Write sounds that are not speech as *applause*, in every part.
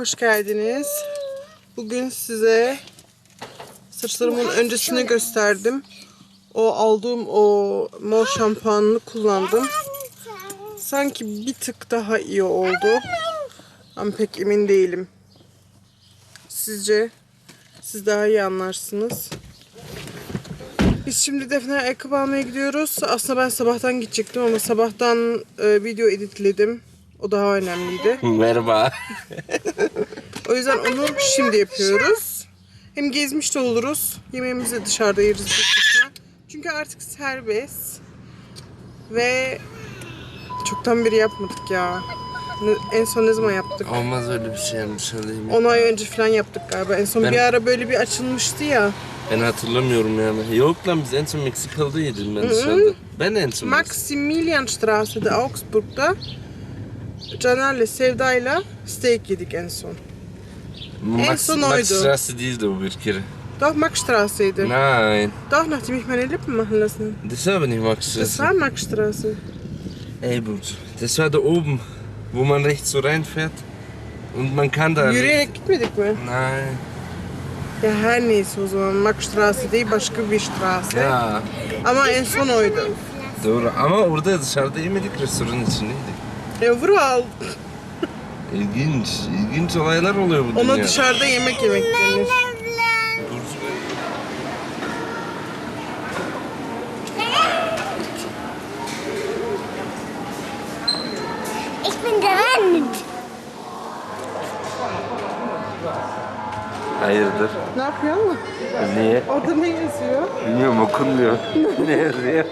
hoş geldiniz. Bugün size saçlarımın öncesini gösterdim. O aldığım o mor şampuanını kullandım. Sanki bir tık daha iyi oldu. Ama pek emin değilim. Sizce? Siz daha iyi anlarsınız. Biz şimdi Defne ayakkabı almaya gidiyoruz. Aslında ben sabahtan gidecektim ama sabahtan e, video editledim. O daha önemliydi. *laughs* Merhaba. O yüzden onu şimdi yapıyoruz. Hem gezmiş de oluruz. Yemeğimizi de dışarıda yeriz. Çünkü artık serbest. Ve çoktan beri yapmadık ya. En son ne zaman yaptık? Olmaz öyle bir şey yani dışarıdayım. 10 ay önce falan yaptık galiba. En son Ben- bir ara böyle bir açılmıştı ya. Ben hatırlamıyorum yani. Yok lan biz en son Meksikalı'da yedim ben dışarıda. Ben en son Maximilianstrasse'de Augsburg'da Caner'le Sevda'yla steak yedik en son. Max, en son Max oydu. Strasse değildi o bir kere. Doch Maxstrasse'ydi. Nein. Doch, nachdem ich meine Lippen machen lassen. Das war aber nicht Max Das Strasse. war Maxstraße. Ey Bruder. Das war da oben, wo man rechts so reinfährt. Und man kann da... Yürüyerek gitmedik mi? Nein. Ya her neyse o zaman Maxstraße değil başka bir straße. Ya. Ama en son oydu. Doğru ama orada dışarıda yemedik restoranın içindeydik. Ya Vural, İlginç, ilginç olaylar oluyor bu ona dünyada. dışarıda yemek yemek denir. Ich bin. Hayırdır? Ne yapıyorsun? Niye? Orada ne yazıyor? Bilmiyorum okunmuyor. *laughs* ne yazıyor?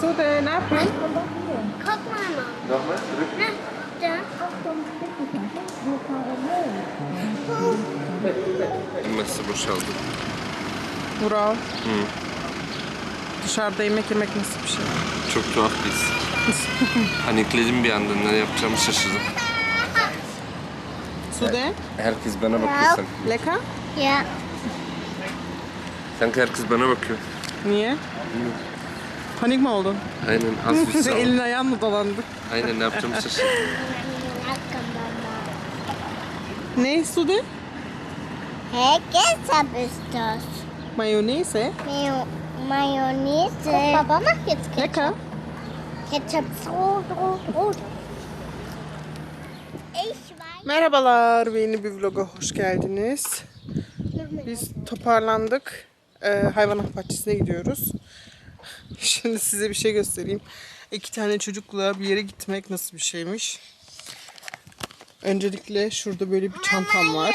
Sude ne yapıyorsun? Guck mal noch. Nochmal zurück. Na, da. Nasıl boşaldı? Vural. Dışarıda yemek yemek nasıl bir şey? Çok tuhaf bir his. *laughs* Panikledim bir anda ne yapacağımı şaşırdım. Sude, Herkes bana bakıyor sanki. leka? Ja. Sanki herkes bana bakıyor. Niye? Panik mi oldun? Aynen az bir sağ ol. *laughs* Elin ayağın mı dolandı? Aynen ne yapacağımı şaşırdım. Mama. Ne Sude? İst das. Mayonnaise. Mayo Mayonnaise. Guck, Papa macht jetzt Ketchup. Lecker. Ketchup rot, rot, rot. Merhabalar ve yeni bir vloga hoş geldiniz. Biz toparlandık. Ee, hayvanat bahçesine gidiyoruz. *laughs* Şimdi size bir şey göstereyim. İki tane çocukla bir yere gitmek nasıl bir şeymiş. Öncelikle şurada böyle bir çantam var.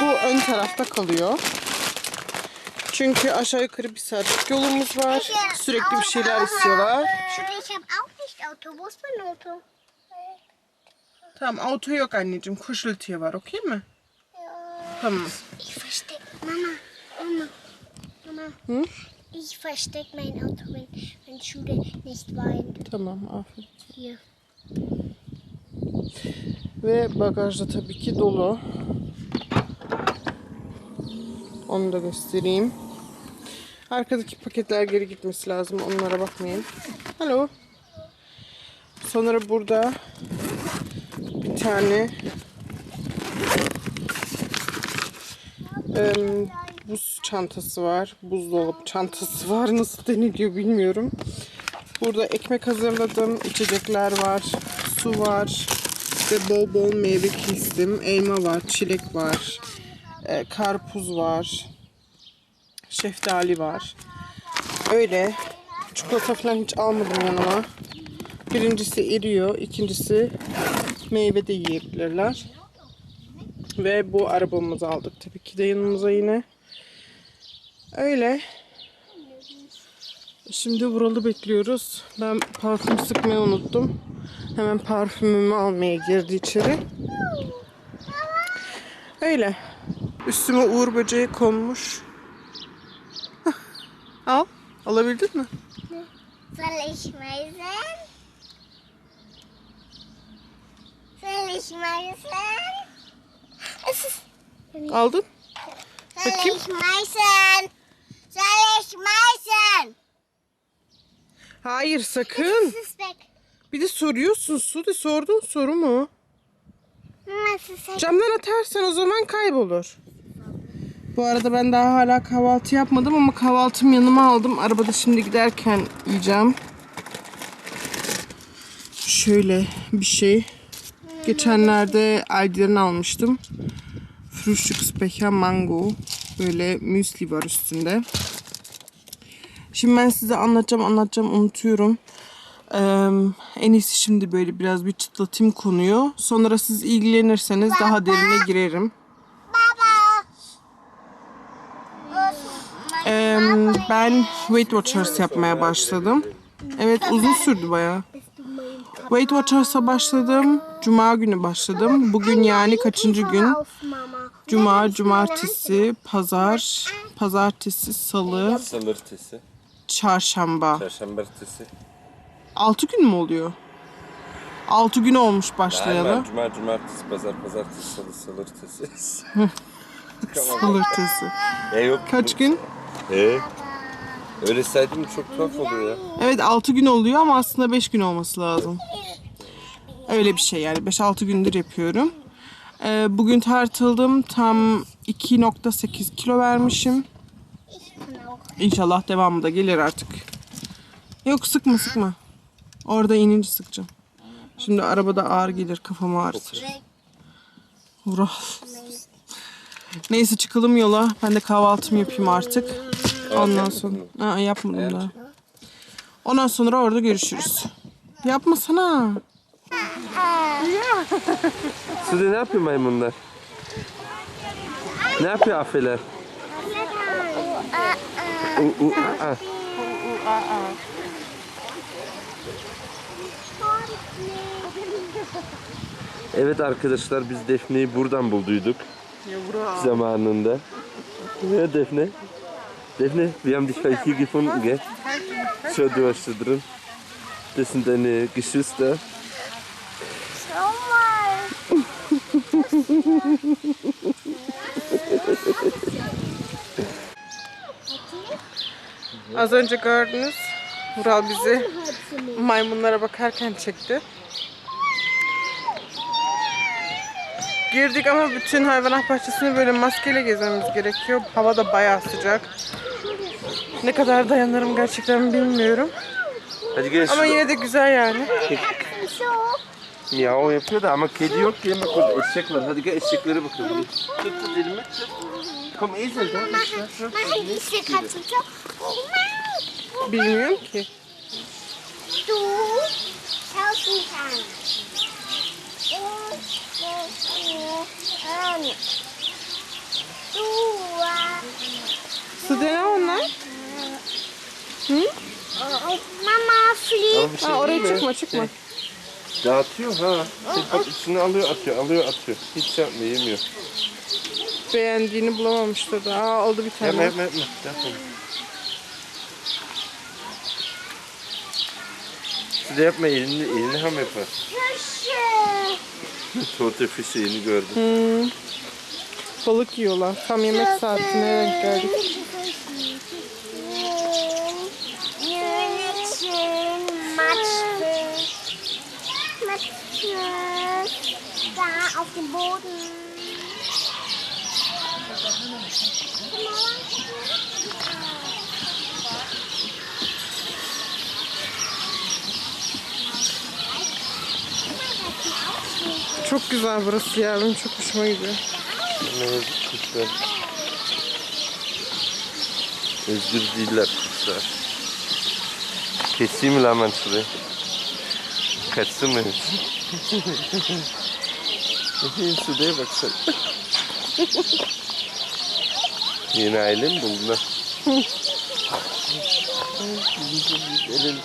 Bu ön tarafta kalıyor. Çünkü aşağı yukarı bir saatlik yolumuz var. Sürekli bir şeyler istiyorlar. Ich habe auch nicht Auto. Wo ist mein Auto? Tamam auto yok anneciğim. Kuscheltier var okey mi? Tamam. Ich versteck. Mama, Mama, Mama. Ich versteck mein Auto, wenn, wenn Schule nicht weint. Tamam aferin. Hier. Ve bagajda tabii ki dolu. Onu da göstereyim. Arkadaki paketler geri gitmesi lazım. Onlara bakmayın. Alo. Sonra burada bir tane em, buz çantası var. Buzdolabı çantası var. Nasıl deniliyor bilmiyorum. Burada ekmek hazırladım. içecekler var. Su var. İşte bol bol meyve kestim. Elma var, çilek var. e, karpuz var. Şeftali var. Öyle. Çikolata falan hiç almadım yanıma. Birincisi eriyor. ikincisi meyve de yiyebilirler. Ve bu arabamızı aldık tabii ki de yanımıza yine. Öyle. Şimdi Vural'ı bekliyoruz. Ben parfüm sıkmayı unuttum. Hemen parfümümü almaya girdi içeri. Öyle. Üstüme uğur böceği konmuş. Al. Alabildin mi? Soll ich mal sehen? Soll ich mal sehen? Es ist Aldın. Bakayım. schmeißen? Hayır sakın. Bir de soruyorsun. Su de sordun soru mu? Camdan atarsan o zaman kaybolur. Bu arada ben daha hala kahvaltı yapmadım ama kahvaltımı yanıma aldım. Arabada şimdi giderken yiyeceğim. Şöyle bir şey. Geçenlerde Aldi'den almıştım. Frühstücksbecher Mango. Böyle müsli var üstünde. Şimdi ben size anlatacağım anlatacağım unutuyorum. Ee, en iyisi şimdi böyle biraz bir çıtlatayım konuyu. Sonra siz ilgilenirseniz daha derine girerim. Baba. Ee, ben Weight Watchers yapmaya başladım. Evet uzun sürdü bayağı. Weight Watchers'a başladım. Cuma günü başladım. Bugün yani kaçıncı gün? Cuma, cumartesi, pazar, pazartesi, salı, Salırtısı. çarşamba. Çarşambartısı. 6 gün mü oluyor? 6 gün olmuş başlayalı. Mann, Cuma, Cumartesi, Pazar, Pazartesi, *laughs* Salı, Salırtısı. Salırtısı. ya yok. Kaç gün? He. Öyle saydım çok tuhaf oluyor ya. Evet 6 gün oluyor ama aslında 5 gün olması lazım. Öyle bir şey yani 5-6 gündür yapıyorum. Ee, bugün tartıldım tam 2.8 kilo vermişim. İnşallah devamı da gelir artık. Yok sıkma sıkma. Orada inince sıkacağım. Şimdi arabada ağır gelir kafama ağrıtır. Uğra. Neyse çıkalım yola. Ben de kahvaltımı yapayım artık. Ondan sonra... Aa, yapmadım daha. Ondan sonra orada görüşürüz. Yapmasana. Sude ne yapıyor maymunlar? Ne yapıyor afeler? U, u, a. Evet arkadaşlar biz Defne'yi buradan bulduyduk zamanında. Ja, Defne. Defne, wir haben dich gleich hier gefunden, gell? Schau, du hast da drin. Das sind deine Geschwister. Schau mal. Az önce gördünüz. Vural bizi maymunlara bakarken çekti. Girdik ama bütün hayvanat bahçesini böyle maskeyle gezmemiz gerekiyor. Hava da bayağı sıcak. Ne kadar dayanırım gerçekten bilmiyorum. Hadi gel Ama şurada. yine de güzel yani. Miau yapıyor da ama kedi yok ki. Bak orada eşek var. Hadi gel eşeklere bakalım. Tut tut elimi. tut. Komm Esel da. So. Bilmiyorum ki. Du schaust mich an. Du, äh, Sude ne onlar? Mama fliegt. Ama bir şey Ha, oraya değil mi? çıkma çıkma. Dağıtıyor ha. Şey, bak içine alıyor atıyor alıyor atıyor. Hiç şey yapmıyor yemiyor. Beğendiğini bulamamıştır da. Aa, oldu bir tane. Yapma yapma yapma. Yapma. Size yapma elini, elini ham yapar. *laughs* Fişi yeni gördüm. Hmm. Balık yiyorlar. Tam yemek saatine denk geldik. Da auf dem Boden. Çok güzel burası ya. Benim çok hoşuma gidiyor. Ne kuşlar. Özgür değiller kuşlar. Keseyim mi lan ben şurayı? Kaçsın mı? Sude'ye baksana. Yeni aile mi buldular? Elin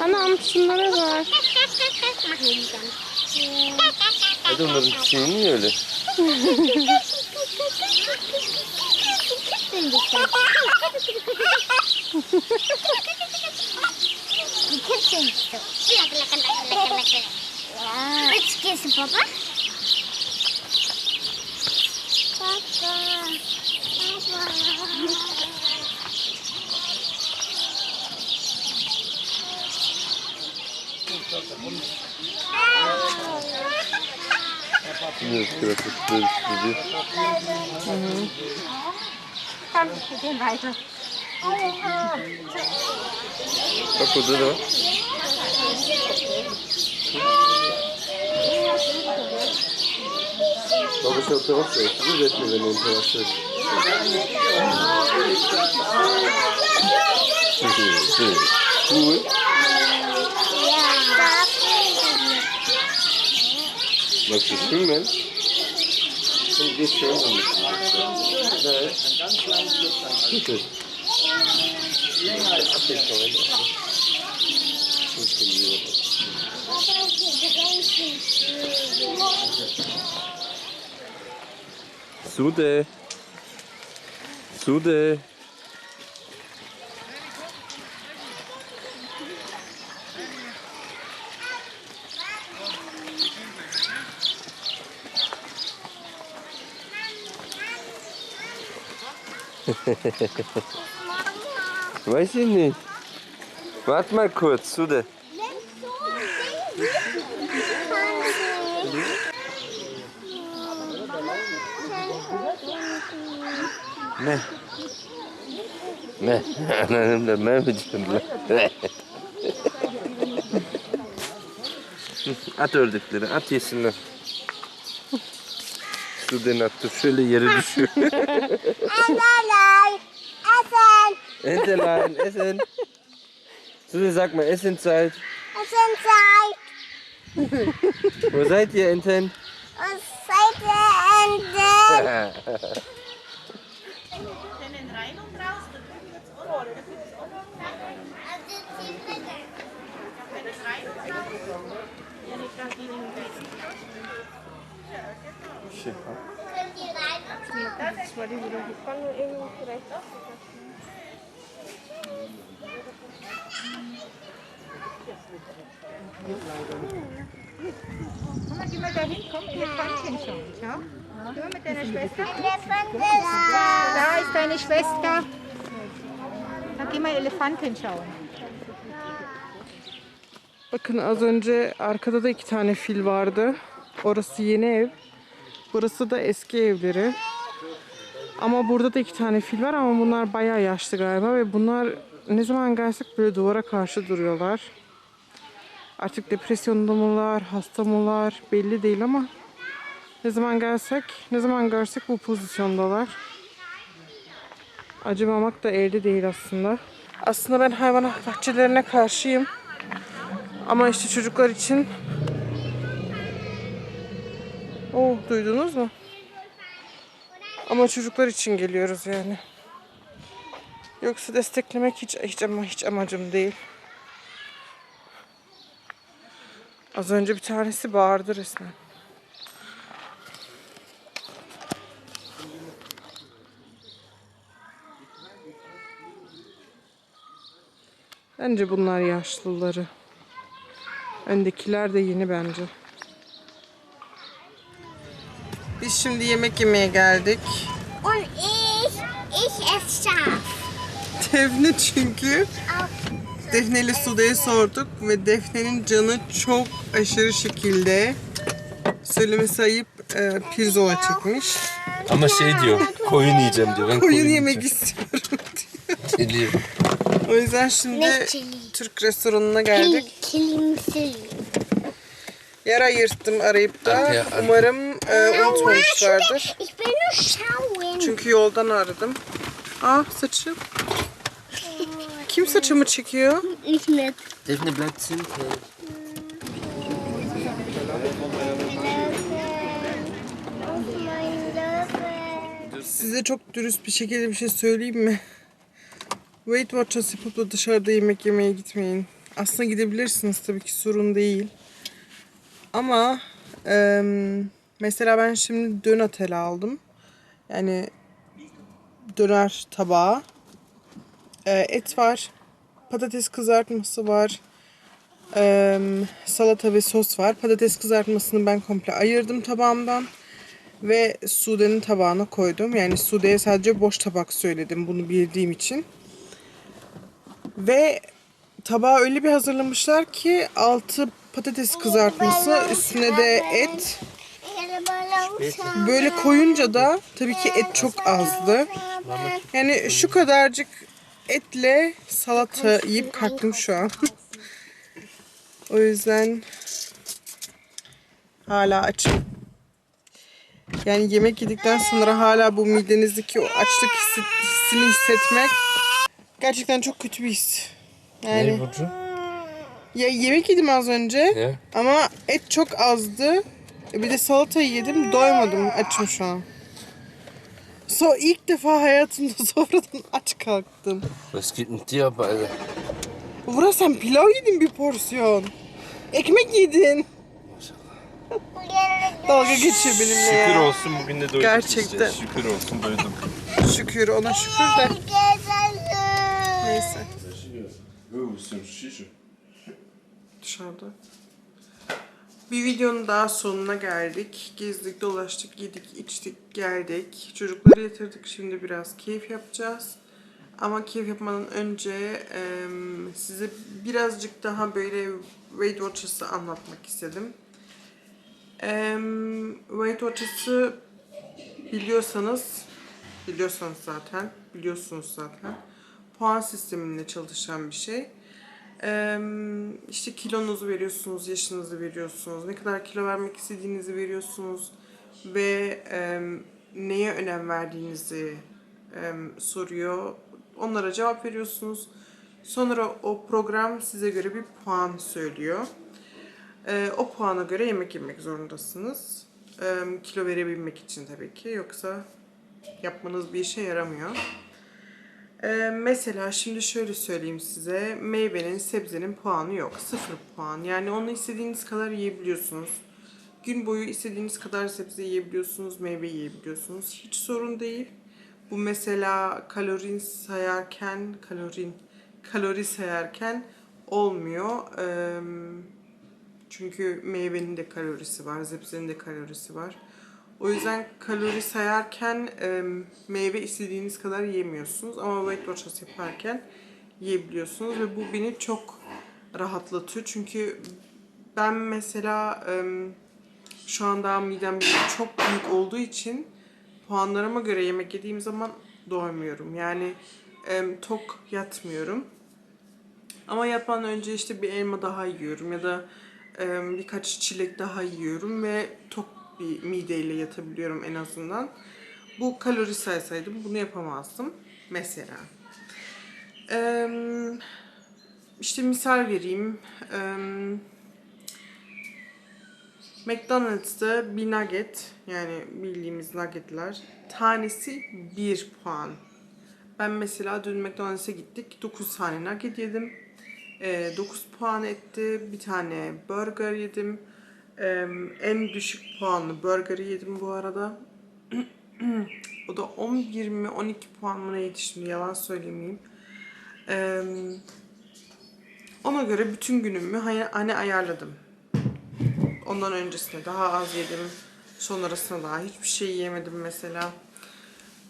Anam şunlara bak. Hadi onların şeyi niye öyle? *laughs* You can sing so. Lak, lak, lak, lak, lak, lak. Wow. Let's kiss Papa. Papa. Papa. Nie jest krew, to jest Tam się weiter. Bak burada da var. Baba się teraz jest, widać nie będą teraz też. Cool. Bak onu. Evet. Ateş var. Çok iyi. Sude. Sude. Weiß ich nicht. Warte mal kurz, Sude. Ne? Ne? Annem de Ne? At ördükleri, at yesinler. Sude'nin attı, şöyle yere düşüyor. *laughs* *laughs* Enteladen, Essen. Susi, sag mal Essenzeit. Essenzeit. *laughs* Wo seid ihr, Enten? Wo seid ihr, Enten? rein und raus, da drüben wird es unruhig. Da wird es unruhig. Wenn es ja, ich kann die nicht essen. Ja, genau. Können die rein und? Das war die, die gefangen irgendwie vielleicht auch. Komm mal, geh mal dahin, komm, Elefantchen schauen. Schau. Geh mal mit deiner Schwester. Da ist deine Schwester. Dann geh mal Elefanten schauen. Bakın az önce arkada da iki tane fil vardı. Orası yeni ev. Burası da eski evleri. Ama burada da iki tane fil var ama bunlar bayağı yaşlı galiba ve bunlar ne zaman gelsek böyle duvara karşı duruyorlar. Artık depresyonda mılar, hasta mılar belli değil ama ne zaman gelsek, ne zaman görsek bu pozisyondalar. Acımamak da elde değil aslında. Aslında ben hayvanat bahçelerine karşıyım. Ama işte çocuklar için Oh duydunuz mu? Ama çocuklar için geliyoruz yani. Yoksa desteklemek hiç hiç ama hiç amacım değil. Az önce bir tanesi bağırdı resmen. Bence bunlar yaşlıları. Öndekiler de yeni bence. Biz şimdi yemek yemeye geldik. İch, esse. Defne çünkü Defne ile Sude'ye sorduk ve Defne'nin canı çok aşırı şekilde söylemesi ayıp e, pirzola çekmiş. Ama şey diyor, koyun yiyeceğim diyor. Ben Koyun yemek istiyorum *laughs* diyor. Geliyor. O yüzden şimdi? Türk restoranına geldik. Kilimsi. Yer ayırttım arayıp da. Umarım e, unutmamışlardır. Ich will nur schauen. Çünkü yoldan aradım. Aa saçım. Kim saçımı çekiyor? Nicht. Defne bleibt simple. Size çok dürüst bir şekilde bir şey söyleyeyim mi? Weight Watchers yapıp da dışarıda yemek yemeye gitmeyin. Aslında gidebilirsiniz tabii ki sorun değil. Ama em, mesela ben şimdi dönatel aldım. Yani döner tabağı. Ee, et var. Patates kızartması var. Salata ve sos var. Patates kızartmasını ben komple ayırdım tabağımdan. Ve Sude'nin tabağına koydum. Yani Sude'ye sadece boş tabak söyledim bunu bildiğim için. Ve tabağı öyle bir hazırlamışlar ki altı patates kızartması, üstüne de et. Böyle koyunca da tabii ki et çok azdı. Yani şu kadarcık etle salata yiyip kalktım şu an. *laughs* o yüzden hala açım. Yani yemek yedikten sonra hala bu midenizdeki o açlık hissi- hissini hissetmek gerçekten çok kötü bir his. Yani Burcu? ya yemek yedim az önce Ya. ama et çok azdı. E Bir de salata yedim doymadım açım şu an. So ilk defa hayatımda *laughs* sonradan aç kalktım. Was geht mit dir beide? Burak sen pilav yedin bir porsiyon. Ekmek yedin. Dalga geçiyor benimle Şükür ya. olsun bugün de doyduk Gerçekten. işte. Şükür olsun doydum. Şükür ona şükür de. Neyse. Dışarıda. Bir videonun daha sonuna geldik. Gezdik, dolaştık, yedik, içtik, geldik. Çocukları yatırdık. Şimdi biraz keyif yapacağız. Ama keyif yapmadan önce em, size birazcık daha böyle Weight Watchers'ı anlatmak istedim. Em, Weight Watchers'ı biliyorsanız, biliyorsanız zaten, biliyorsunuz zaten. Puan sisteminde çalışan bir şey. İşte kilonuzu veriyorsunuz, yaşınızı veriyorsunuz, ne kadar kilo vermek istediğinizi veriyorsunuz ve neye önem verdiğinizi soruyor. Onlara cevap veriyorsunuz. Sonra o program size göre bir puan söylüyor. Eee, o puana göre yemek yemek zorundasınız. Kilo verebilmek için tabii ki. Yoksa yapmanız bir işe yaramıyor. Ee, mesela şimdi şöyle söyleyeyim size. Meyvenin, sebzenin puanı yok. Sıfır puan. Yani onu istediğiniz kadar yiyebiliyorsunuz. Gün boyu istediğiniz kadar sebze yiyebiliyorsunuz, meyve yiyebiliyorsunuz. Hiç sorun değil. Bu mesela kalorin sayarken, kalorin, kalori sayarken olmuyor. Ee, çünkü meyvenin de kalorisi var, sebzenin de kalorisi var. O yüzden kalori sayarken e, meyve istediğiniz kadar yemiyorsunuz ama Weight Watchers yaparken yiyebiliyorsunuz ve bu beni çok rahatlatıyor. Çünkü ben mesela e, şu an daha midem çok büyük olduğu için puanlarıma göre yemek yediğim zaman doymuyorum. Yani e, tok yatmıyorum. Ama yatmadan önce işte bir elma daha yiyorum ya da e, birkaç çilek daha yiyorum ve tok bir mideyle yatabiliyorum en azından. Bu kalori saysaydım bunu yapamazdım mesela. E, işte misal vereyim. E, McDonald's'ta bir nugget yani bildiğimiz nuggetler tanesi 1 puan. Ben mesela dün McDonald's'a gittik. 9 tane nugget yedim. Ee, 9 puan etti. Bir tane burger yedim. Ee, en düşük puanlı burgeri yedim bu arada. *clears throat* o da 11 mi 12 puan mı şimdi yalan söylemeyeyim. Ee, ona göre bütün günümü hani, ayarladım. Ondan öncesinde daha az yedim. Sonrasında daha hiçbir şey yemedim mesela.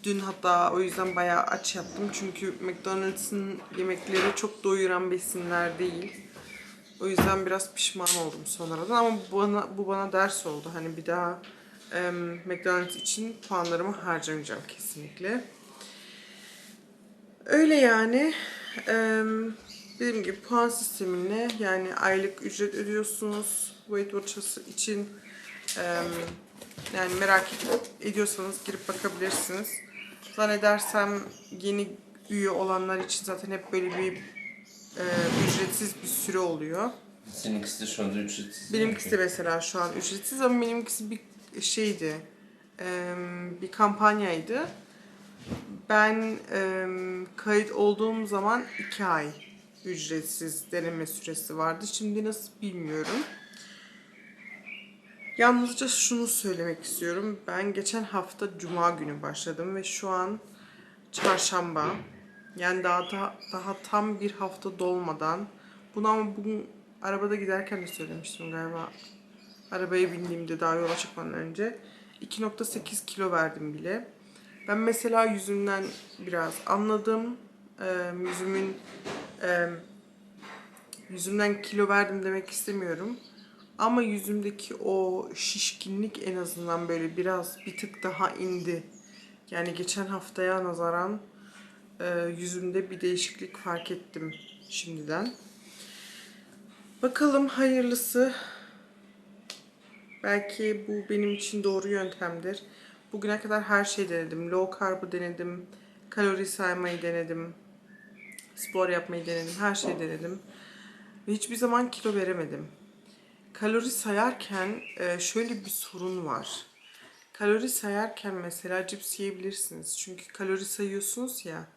Dün hatta o yüzden bayağı aç yattım. Çünkü McDonald's'ın yemekleri çok doyuran besinler değil. O yüzden biraz pişman oldum sonradan ama bana, bu bana ders oldu. Hani bir daha em, McDonald's için puanlarımı harcamayacağım kesinlikle. Öyle yani. Em, dediğim gibi puan sistemine yani aylık ücret ödüyorsunuz Weight Watchers için. Em, yani merak ediyorsanız girip bakabilirsiniz. Zannedersem yeni üye olanlar için zaten hep böyle bir e, ücretsiz bir süre oluyor. Seninkisi de şu anda ücretsiz. Benimkisi de mesela şu an ücretsiz ama benimkisi bir şeydi. e, bir kampanyaydı. Ben e, kayıt olduğum zaman iki ay ücretsiz deneme süresi vardı. Şimdi nasıl bilmiyorum. Yalnızca şunu söylemek istiyorum. Ben geçen hafta cuma günü başladım ve şu an çarşamba. Yani daha da, daha tam bir hafta dolmadan. Bunu ama bugün arabada giderken de söylemiştim galiba. Arabaya bindiğimde daha yola çıkmadan önce. 2.8 kilo verdim bile. Ben mesela yüzümden biraz anladım. Ee, yüzümün e, yüzümden kilo verdim demek istemiyorum. Ama yüzümdeki o şişkinlik en azından böyle biraz bir tık daha indi. Yani geçen haftaya nazaran e, yüzümde bir değişiklik fark ettim şimdiden. Bakalım hayırlısı. Belki bu benim için doğru yöntemdir. Bugüne kadar her şeyi denedim. Low carb'ı denedim. Kalori saymayı denedim. Spor yapmayı denedim. Her şeyi denedim. Ve hiçbir zaman kilo veremedim. Kalori sayarken e, şöyle bir sorun var. Kalori sayarken mesela cips yiyebilirsiniz. Çünkü kalori sayıyorsunuz ya.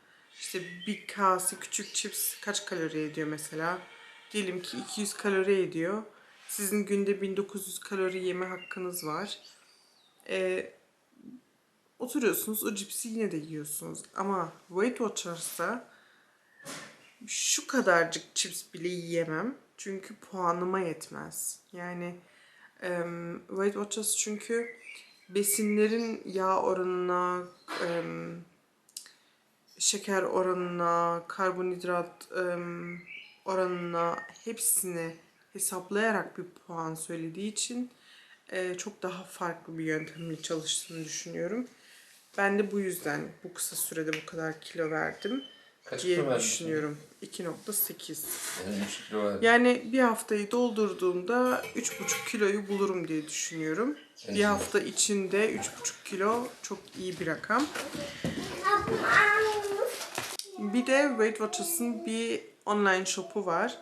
İşte bir kase küçük cips kaç kalori ediyor mesela? Diyelim ki 200 kalori ediyor. Sizin günde 1900 kalori yeme hakkınız var. Ee, oturuyorsunuz o cipsi yine de yiyorsunuz. Ama Weight Watchers'ta şu kadarcık cips bile yiyemem. Çünkü puanıma yetmez. Yani em, Weight Watchers çünkü besinlerin yağ oranına, em, şeker oranına, karbonhidrat oranına hepsini hesaplayarak bir puan söylediği için e, çok daha farklı bir yöntemle çalıştığını düşünüyorum. Ben de bu yüzden bu kısa sürede bu kadar kilo verdim Kaç diye düşünüyorum. 2.8. Yani 3 kilo verdim. Yani bir haftayı doldurduğumda 3,5 kiloyu bulurum diye düşünüyorum. Bir hafta içinde 3,5 kilo çok iyi bir rakam. Bir de Weight Watchers'ın bir online shop'u var.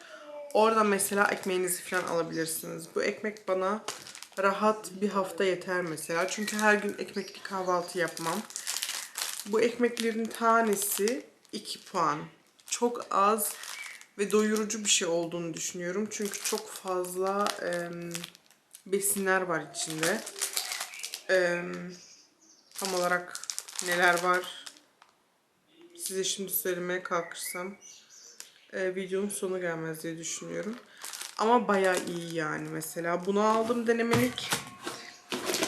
Orada mesela ekmeğinizi falan alabilirsiniz. Bu ekmek bana rahat bir hafta yeter mesela. Çünkü her gün ekmekli kahvaltı yapmam. Bu ekmeklerin tanesi 2 puan. Çok az ve doyurucu bir şey olduğunu düşünüyorum. Çünkü çok fazla em, besinler var içinde. Em, tam olarak neler var size şimdi söylemeye kalkırsam e, videonun sonu gelmez diye düşünüyorum. Ama bayağı iyi yani mesela. Bunu aldım denemelik.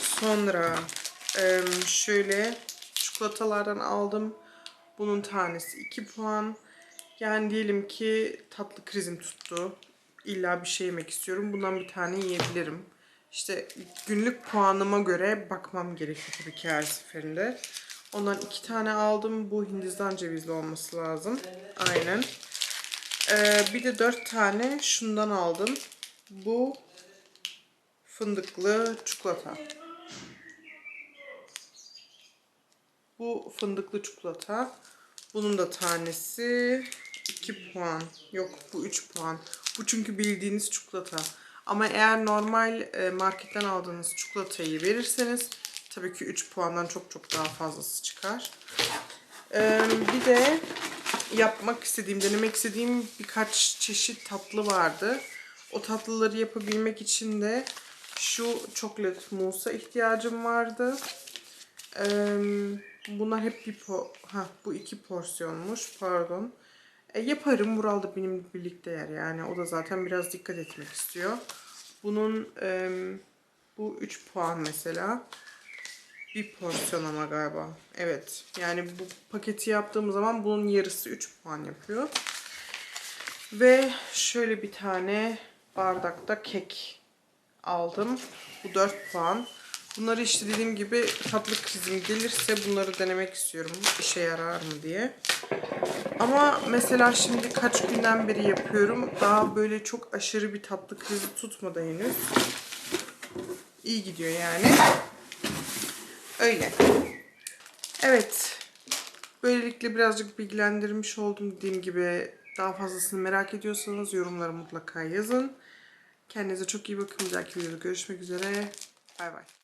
Sonra em, şöyle çikolatalardan aldım. Bunun tanesi 2 puan. Yani diyelim ki tatlı krizim tuttu. İlla bir şey yemek istiyorum. Bundan bir tane yiyebilirim. İşte günlük puanıma göre bakmam gerekiyor tabii ki her seferinde. Ondan iki tane aldım. Bu Hindistan cevizli olması lazım. Aynen. Ee, bir de dört tane şundan aldım. Bu fındıklı çikolata. Bu fındıklı çikolata. Bunun da tanesi 2 puan. Yok bu 3 puan. Bu çünkü bildiğiniz çikolata. Ama eğer normal e, marketten aldığınız çikolatayı verirseniz tabii ki 3 puandan çok çok daha fazlası çıkar. Ee, bir de yapmak istediğim, denemek istediğim birkaç çeşit tatlı vardı. O tatlıları yapabilmek için de şu çoklat musa ihtiyacım vardı. Ee, bunlar hep bir po ha bu iki porsiyonmuş pardon. E, yaparım Vural da benimle birlikte yer yani o da zaten biraz dikkat etmek istiyor. Bunun e, bu 3 puan mesela. Bir porsiyon ama galiba. Evet. Yani bu paketi yaptığım zaman bunun yarısı 3 puan yapıyor. Ve şöyle bir tane bardakta kek aldım. Bu 4 puan. Bunları işte dediğim gibi tatlı krizim gelirse bunları denemek istiyorum. İşe yarar mı diye. Ama mesela şimdi kaç günden beri yapıyorum. Daha böyle çok aşırı bir tatlı krizi tutmadı henüz. İyi gidiyor yani. Öyle. Evet. Böylelikle birazcık bilgilendirmiş oldum. Dediğim gibi daha fazlasını merak ediyorsanız yorumlara mutlaka yazın. Kendinize çok iyi bakın. Bir dahaki videoda görüşmek üzere. Bay bay.